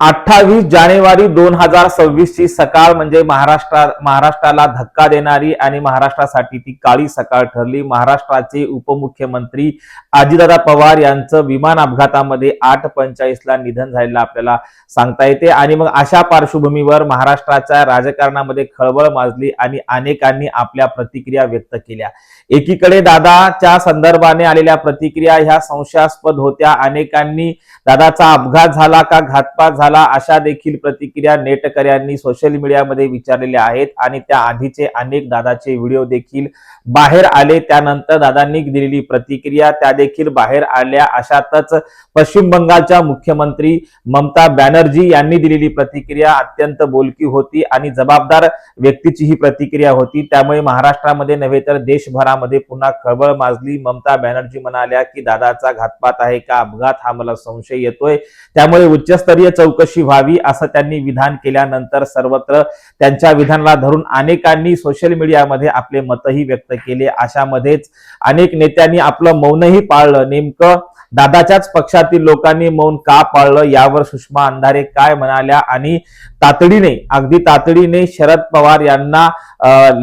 अठ्ठावीस जानेवारी दोन हजार सव्वीस ची सकाळ म्हणजे महाराष्ट्रा महाराष्ट्राला धक्का देणारी आणि महाराष्ट्रासाठी ती काळी सकाळ ठरली. महाराष्ट्राचे उपमुख्यमंत्री अजितदादा पवार यांचं विमान अपघातामध्ये आठ पंचाळीसला निधन झालेलं आपल्याला सांगता येते. आणि मग अशा पार्श्वभूमीवर महाराष्ट्राच्या राजकारणामध्ये खळबळ माजली आणि अनेकांनी आपल्या प्रतिक्रिया व्यक्त केल्या. एकीकडे दादाच्या संदर्भाने आलेल्या प्रतिक्रिया ह्या संशयास्पद होत्या. अनेकांनी दादाचा अपघात झाला का घातपात झाला अशा देखील प्रतिक्रिया नेटकऱ्यांनी सोशल मीडियामध्ये विचारलेल्या आहेत आणि त्या आधीचे अनेक दादाचे व्हिडिओ देखील बाहेर आले. त्यानंतर दादांनी दिलेली प्रतिक्रिया त्या देखील बाहेर आल्या. अशातच पश्चिम बंगालच्या मुख्यमंत्री ममता बॅनर्जी यांनी दिलेली प्रतिक्रिया अत्यंत बोलकी होती आणि जबाबदार व्यक्तीची ही प्रतिक्रिया होती. त्यामुळे महाराष्ट्रामध्ये नव्हे तर देशभरामध्ये पुन्हा खळबळ माजली. ममता बॅनर्जी म्हणाल्या की दादाचा घातपात आहे का? अपघात हा मला संशय येतोय. त्यामुळे उच्चस्तरीय चौकशी व्हावी असं त्यांनी विधान केल्यानंतर सर्वत्र त्यांच्या विधानाला धरून अनेकांनी सोशल मीडियामध्ये आपले मतही व्यक्त केले. अशामध्येच अनेक नेत्यांनी आपलं मौनही पाळलं. नेमकं दादाच्याच पक्षातील लोकांनी मौन का पाळलं यावर सुषमा अंधारे काय म्हणाल्या आणि तातडीने अगदी तातडीने शरद पवार यांना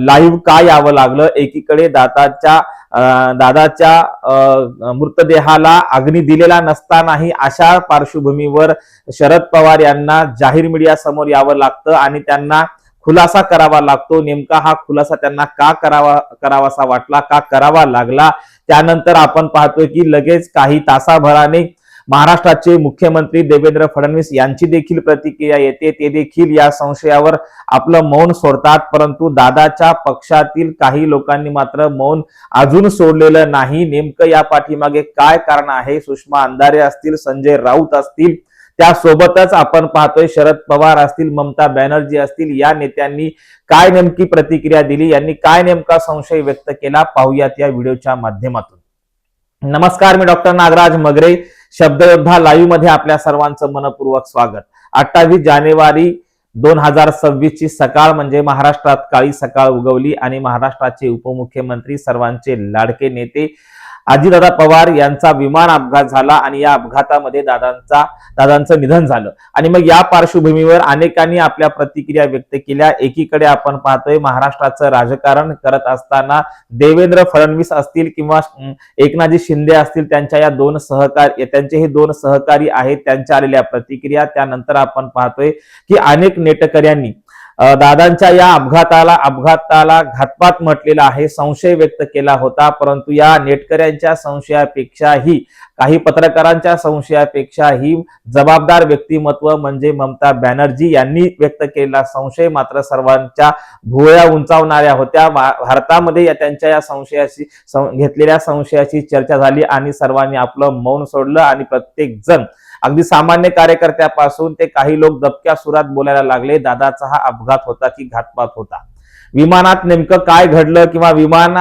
लाईव्ह का यावं लागलं? एकीकडे दादाच्या दादाच्या अं, मृतदेहाला अग्नी दिलेला नसतानाही अशा पार्श्वभूमीवर शरद पवार यांना जाहीर मीडिया समोर यावं लागतं आणि त्यांना खुलासा करावा लागतो. नेमका हा खुलासा त्यांना का करावा करावासा वाटला का करावा लागला? त्यानंतर आपण पाहतोय की लगेच काही तासाभराने महाराष्ट्राचे मुख्यमंत्री देवेंद्र फडणवीस यांची देखील प्रतिक्रिया येते. ते देखील या संशयावर आपलं मौन सोडतात. परंतु दादाच्या पक्षातील काही लोकांनी मात्र मौन अजून सोडलेलं नाही. नेमकं या पाठीमागे काय कारण आहे? सुषमा अंधारे असतील संजय राऊत असतील त्यासोबतच आपण पाहतोय शरद पवार असतील ममता बॅनर्जी असतील या नेत्यांनी काय नेमकी प्रतिक्रिया दिली? यांनी काय नेमका संशय व्यक्त केला? पाहूयात या व्हिडिओच्या माध्यमातून. नमस्कार मी डॉक्टर नागराज मगरे शब्दयोद्धा लाईव्हमध्ये आपल्या सर्वांचं मनपूर्वक स्वागत. अठ्ठावीस जानेवारी दोन हजार सव्वीस ची सकाळ म्हणजे महाराष्ट्रात काळी सकाळ उगवली आणि महाराष्ट्राचे उपमुख्यमंत्री सर्वांचे लाडके नेते अजितदादा पवार यांचा विमान अपघात झाला आणि या अपघातामध्ये दादांचा दादांचं निधन झालं. आणि मग या पार्श्वभूमीवर अनेकांनी आपल्या प्रतिक्रिया व्यक्त केल्या. एकीकडे आपण पाहतोय महाराष्ट्राचं राजकारण करत असताना देवेंद्र फडणवीस असतील किंवा एकनाथजी शिंदे असतील त्यांच्या या दोन सहकारी त्यांचे हे दोन सहकारी आहेत त्यांच्या आलेल्या प्रतिक्रिया. त्यानंतर आपण पाहतोय की अनेक नेटकऱ्यांनी दादांच्या या अपघाताला अपघाताला घातपात म्हटलेला आहे. संशय व्यक्त केला होता परंतु या नेटकऱ्यांच्या संशयापेक्षाही काही पत्रकारांच्या संशयापेक्षाही जबाबदार व्यक्तिमत्व म्हणजे ममता बॅनर्जी यांनी व्यक्त केलेला संशय मात्र सर्वांच्या भुवया उंचावणाऱ्या होत्या. भारतामध्ये या त्यांच्या या संशयाशी सं- घेतलेल्या संशयाची चर्चा झाली आणि सर्वांनी आपलं मौन सोडलं आणि प्रत्येक जण अगदी सामान्य कार्यकर्त्यापासून ते काही लोक दबक्या सुरात बोलायला लागले. दादाचा हा अपघात होता की घातपात होता. विमानात नेमकं काय घडलं किंवा विमान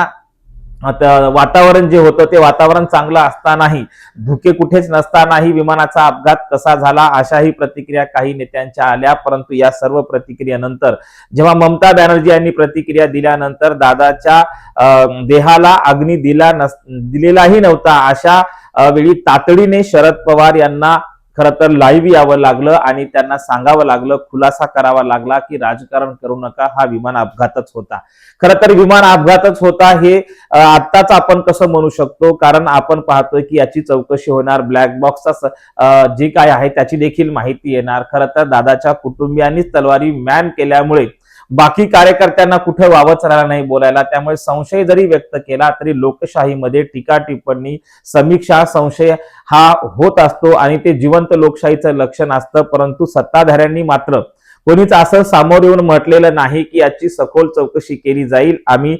वातावरण जे होतं ते वातावरण चांगलं असतानाही धुके कुठेच नसतानाही विमानाचा अपघात कसा झाला अशाही प्रतिक्रिया काही नेत्यांच्या आल्या. परंतु या सर्व प्रतिक्रियेनंतर जेव्हा ममता बॅनर्जी यांनी प्रतिक्रिया दिल्यानंतर दादाच्या अं, देहाला अग्नी दिला नस दिलेलाही नव्हता अशा वेळी तातडीने शरद पवार यांना खरं तर लाईव्ह यावं लागलं आणि त्यांना सांगावं लागलं खुलासा करावा लागला की राजकारण करू नका हा विमान अपघातच होता. खरं तर विमान अपघातच होता हे आत्ताच आपण कसं म्हणू शकतो? कारण आपण पाहतोय की याची चौकशी होणार ब्लॅक बॉक्सचा जे काय आहे त्याची देखील माहिती येणार. खरं तर दादाच्या कुटुंबियांनीच तलवारी मॅन केल्यामुळे बाकी कार्यकर्त्यांना कुठे वावच राहिला नाही बोलायला. त्यामुळे संशय जरी व्यक्त केला तरी लोकशाहीमध्ये टीका टिप्पणी समीक्षा संशय हा होत असतो आणि ते जिवंत लोकशाहीचं लक्षण असतं. परंतु सत्ताधाऱ्यांनी मात्र कोणीच असं सामोर येऊन म्हटलेलं नाही की याची सखोल चौकशी केली जाईल. आम्ही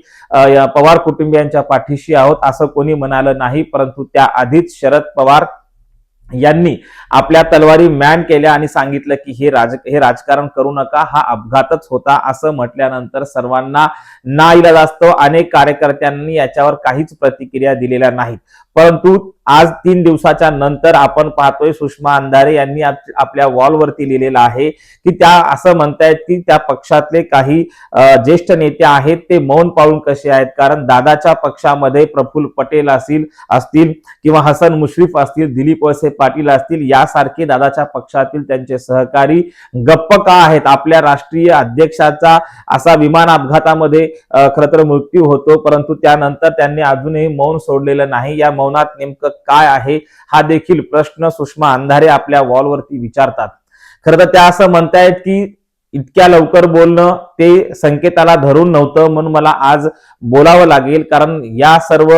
पवार कुटुंबियांच्या पाठीशी आहोत असं कोणी म्हणालं नाही. परंतु त्या आधीच शरद पवार यांनी आपल्या तलवारी मॅन केल्या आणि सांगितलं की हे राज हे राजकारण करू नका हा अपघातच होता असं म्हटल्यानंतर सर्वांना ना इलाज असतो. अनेक कार्यकर्त्यांनी याच्यावर काहीच प्रतिक्रिया दिलेल्या नाहीत. परंतु आज तीन दिवसाच्या नंतर आपण पाहतोय सुषमा अंधारे यांनी आपल्या वॉलवरती लिहिलेलं आहे की त्या असं म्हणतायत की त्या पक्षातले काही ज्येष्ठ नेते आहेत ते मौन पाळून कसे आहेत? कारण दादाच्या पक्षामध्ये प्रफुल्ल पटेल असतील असतील किंवा हसन मुश्रीफ असतील दिलीप वळसे पाटील असतील यासारखे दादाच्या पक्षातील त्यांचे सहकारी गप्प का आहेत? आपल्या राष्ट्रीय अध्यक्षाचा असा विमान अपघातामध्ये अ, खरं तर मृत्यू होतो परंतु त्यानंतर त्यांनी अजूनही मौन सोडलेलं नाही. या मौनात नेमकं काय आहे हा देखील प्रश्न सुषमा अंधारे आपल्या वॉलवरती विचारतात. खरं तर त्या असं म्हणतायत की इतक्या लवकर बोलणं ते संकेताला धरून नव्हतं म्हणून मला आज बोलावं लागेल. कारण या सर्व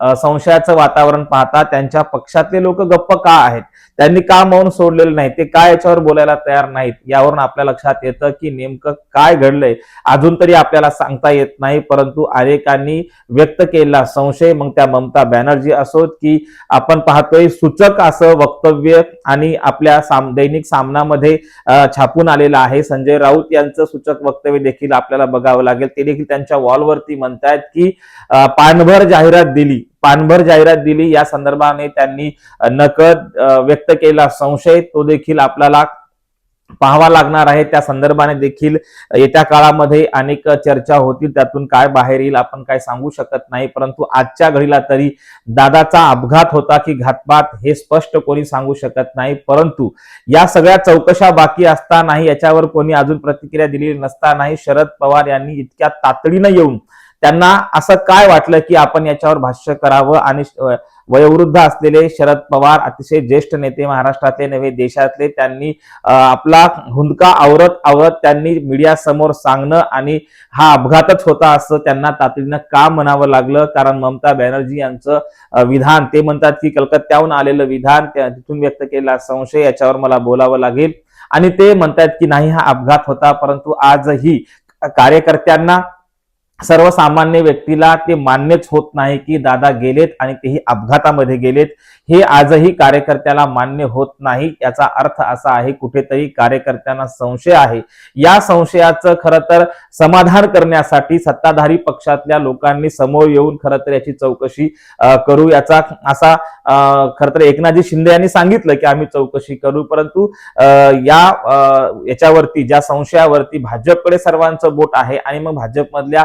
संशयाचं वातावरण पाहता त्यांच्या पक्षातले लोक गप्प का आहेत? त्यांनी का मौन सोडलेलं नाही? ते काय याच्यावर बोलायला तयार नाहीत? यावरून आपल्या लक्षात येतं की नेमकं काय घडलंय? अजून तरी आपल्याला सांगता येत नाही परंतु अनेकांनी व्यक्त केलेला संशय मग त्या ममता बॅनर्जी असोत की आपण पाहतोय सूचक असं वक्तव्य आणि आपल्या साम दैनिक सामनामध्ये छापून आलेलं आहे. संजय राऊत यांचं सूचक वक्तव्य देखील आपल्याला बघावं लागेल. ते देखील त्यांच्या वॉलवरती म्हणतायत की पानभर जाहिरात दिली. पानभर जाहिरात दिली. या संदर्भाने त्यांनी नकद व्यक्त केला संशय. तो देखील आपल्याला पाहावा लागणार आहे. त्या संदर्भाने देखील येत्या काळामध्ये अनेक चर्चा होतील. त्यातून काय बाहेर येईल आपण काय सांगू शकत नाही. परंतु आजच्या घडीला तरी दादाचा अपघात होता की घातपात हे स्पष्ट कोणी सांगू शकत नाही. परंतु या सगळ्या चौकशा बाकी असतानाही याच्यावर कोणी अजून प्रतिक्रिया दिलेली नसतानाही शरद पवार यांनी इतक्या तातडीनं येऊन त्यांना असं काय वाटलं की आपण याच्यावर भाष्य करावं? आणि वयोवृद्ध असलेले शरद पवार अतिशय ज्येष्ठ नेते महाराष्ट्रातले नव्हे देशातले त्यांनी आपला हुंदका आवरत आवरत त्यांनी मीडिया समोर सांगणं आणि हा अपघातच होता असं त्यांना तातडीनं का म्हणावं लागलं? कारण ममता बॅनर्जी यांचं विधान ते म्हणतात की कलकत्त्याहून आलेलं विधान त्या- तिथून व्यक्त केलेला संशय याच्यावर मला बोलावं लागेल. आणि ते म्हणतात की नाही हा अपघात होता परंतु आजही कार्यकर्त्यांना सर्वसामान्य व्यक्तीला ते मान्यच होत नाही की दादा गेलेत आणि तेही अपघातामध्ये गेलेत. हे आजही कार्यकर्त्याला मान्य होत नाही. याचा अर्थ असा आहे कुठेतरी कार्यकर्त्यांना संशय आहे. या संशयाचं खरं तर समाधान करण्यासाठी सत्ताधारी पक्षातल्या लोकांनी समोर येऊन खरं तर याची चौकशी करू. याचा असा खरं तर एकनाथजी शिंदे यांनी सांगितलं की आम्ही चौकशी करू. परंतु या याच्यावरती ज्या संशयावरती भाजपकडे सर्वांचं बोट आहे आणि मग भाजपमधल्या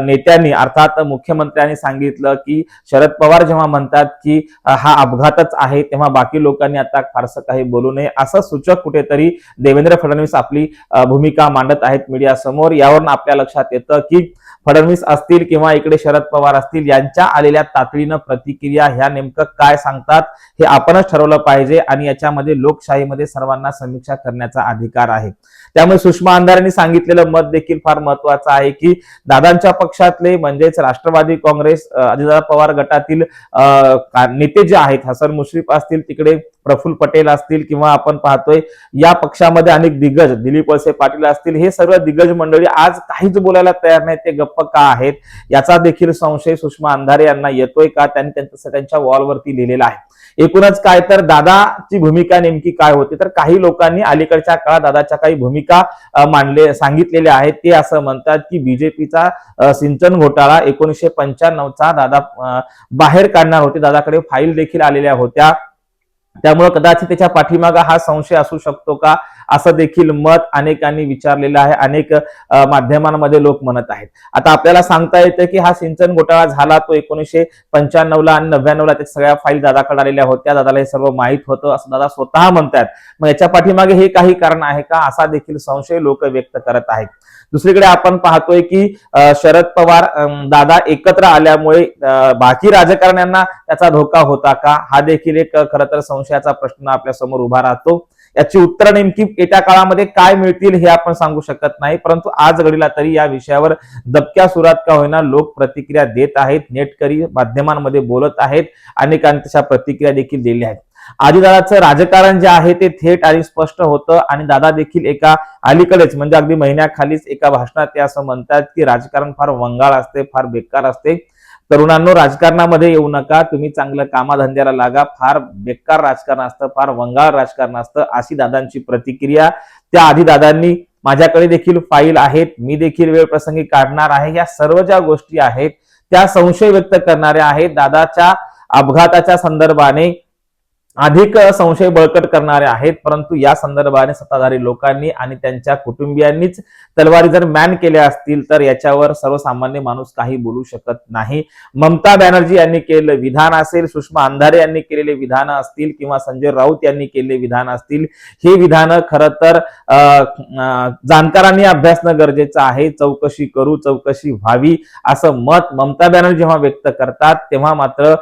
नेत्यांनी अर्थात मुख्यमंत्र्यांनी सांगितलं की शरद पवार जेव्हा म्हणतात की हा अपघातच आहे तेव्हा बाकी लोकांनी आता फारसं काही बोलू नये. असं सूचक कुठेतरी देवेंद्र फडणवीस आपली भूमिका मांडत आहेत मीडिया समोर यावरून आपल्या लक्षात येतं की फडणवीस असतील किंवा इकडे शरद पवार असतील यांच्या आलेल्या तातडीनं प्रतिक्रिया ह्या नेमकं काय सांगतात हे आपणच ठरवलं पाहिजे आणि याच्यामध्ये लोकशाहीमध्ये सर्वांना समीक्षा करण्याचा अधिकार आहे. त्यामुळे सुषमा अंधारेंनी सांगितलेलं मत देखील फार महत्वाचं आहे की दादांच्या पक्षातले म्हणजेच राष्ट्रवादी काँग्रेस अजितदादा पवार गटातील नेते जे आहेत हसन मुश्रीफ असतील तिकडे प्रफुल्ल पटेल असतील किंवा आपण पाहतोय या पक्षामध्ये अनेक दिग्गज दिलीप वळसे पाटील असतील हे सर्व दिग्गज मंडळी आज काहीच बोलायला तयार नाही ते गप्प का आहेत? याचा देखील संशय सुषमा अंधारे यांना येतोय का? त्यांनी त्यांचं त्यांच्या वॉलवरती लिहिलेला आहे. एकूणच काय तर दादाची भूमिका नेमकी काय होती? तर काही लोकांनी अलीकडच्या काळात दादाच्या काही भूमिका मांडले सांगितलेल्या आहेत. ते असं म्हणतात की बीजेपीचा सिंचन घोटाळा एकोणीसशे पंच्याण्णवचा दादा बाहेर काढणार होते. दादाकडे फाईल देखील आलेल्या होत्या. त्यामुळे कदाचित त्याच्या पाठीमागा हा संशय असू शकतो का? असं देखील मत अनेकांनी विचारलेलं आहे. अनेक माध्यमांमध्ये लोक म्हणत आहेत. आता आपल्याला सांगता येतं की हा सिंचन घोटाळा झाला तो एकोणीसशे पंच्याण्णवला आणि नव्याण्णवला त्या सगळ्या फाईल दादाकडे आलेल्या होत्या. दादाला हे सर्व माहीत होतं असं दादा स्वतः म्हणतात मग याच्या पाठीमागे हे काही कारण आहे का? असा देखील संशय लोक व्यक्त करत आहेत. दुसरीकडे आपण पाहतोय की शरद पवार दादा एकत्र आल्यामुळे बाकी राजकारण्यांना त्याचा धोका होता का? हा देखील एक खरं तर संशयाचा प्रश्न आपल्यासमोर उभा राहतो. याची उत्तर नेमकी येत्या काळामध्ये काय मिळतील हे आपण सांगू शकत नाही. परंतु आज घडीला तरी या विषयावर दबक्या सुरात का होईना लोक प्रतिक्रिया देत आहेत नेटकरी माध्यमांमध्ये बोलत आहेत अनेकांनी तशा प्रतिक्रिया देखील दिल्या आहेत. आदिदादाचं राजकारण जे आहे ते थेट आणि स्पष्ट होतं आणि दादा देखील एका अलीकडेच म्हणजे अगदी महिन्याखालीच एका भाषणात ते असं म्हणतात की राजकारण फार वंगाळ असते फार बेकार असते. तरुणांनो राजकारणामध्ये येऊ नका. तुम्ही चांगलं कामाधंद्याला लागा. फार बेकार राजकारण असतं फार वंगाळ राजकारण असतं. अशी दादांची प्रतिक्रिया. त्या आधी दादांनी माझ्याकडे देखील फाईल आहेत. मी देखील वेळ प्रसंगी काढणार आहे. या सर्व ज्या गोष्टी आहेत त्या संशय व्यक्त करणाऱ्या आहेत. दादाच्या अपघाताच्या संदर्भाने अधिक संशय बळकट करणारे आहेत परंतु या संदर्भाने सत्ताधारी लोकांनी आणि त्यांच्या कुटुंबियांनीच तलवारी जर मॅन केल्या असतील तर याच्यावर सर्वसामान्य माणूस काही बोलू शकत नाही. ममता बॅनर्जी यांनी केलेलं विधान असेल सुषमा अंधारे यांनी केलेले विधान असतील किंवा संजय राऊत यांनी केलेले विधान असतील हे विधानं खरं तर जाणकारांनी अभ्यासणं गरजेचं आहे. चौकशी करू चौकशी व्हावी असं मत ममता बॅनर्जी जेव्हा व्यक्त करतात तेव्हा मात्र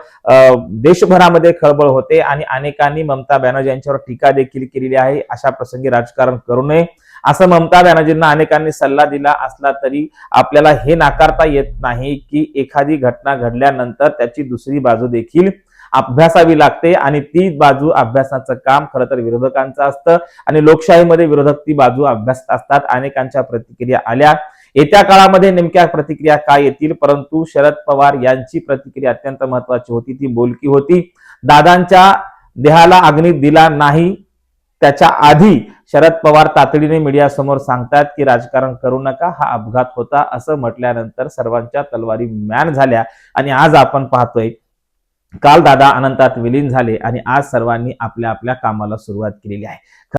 देशभरामध्ये खळबळ होते आणि अनेकांनी ममता बॅनर्जी यांच्यावर टीका देखील केलेली आहे. अशा प्रसंगी राजकारण करू नये. असं ममता बॅनर्जींना अनेकांनी सल्ला दिला असला तरी आपल्याला हे नाकारता येत नाही की एखादी घटना घडल्यानंतर त्याची दुसरी बाजू देखील अभ्यासावी लागते आणि ती बाजू अभ्यासाचं काम खरं तर विरोधकांचं असतं आणि लोकशाहीमध्ये विरोधक ती बाजू अभ्यासत असतात. अनेकांच्या प्रतिक्रिया आल्या. येत्या काळामध्ये नेमक्या प्रतिक्रिया काय येतील? परंतु शरद पवार यांची प्रतिक्रिया अत्यंत महत्वाची होती. ती बोलकी होती. दादांच्या देहाला अग्नी दिला नाही. त्याच्या आधी शरद पवार तातडीने मीडिया समोर सांगतात की राजकारण करू नका हा अपघात होता असं म्हटल्यानंतर सर्वांच्या तलवारी मॅन झाल्या. आणि आज आपण पाहतोय काल दादा अनंतात विलीन झाले आणि आज सर्वांनी आपल्या आपल्या कामाला सुरुवात केलेली आहे.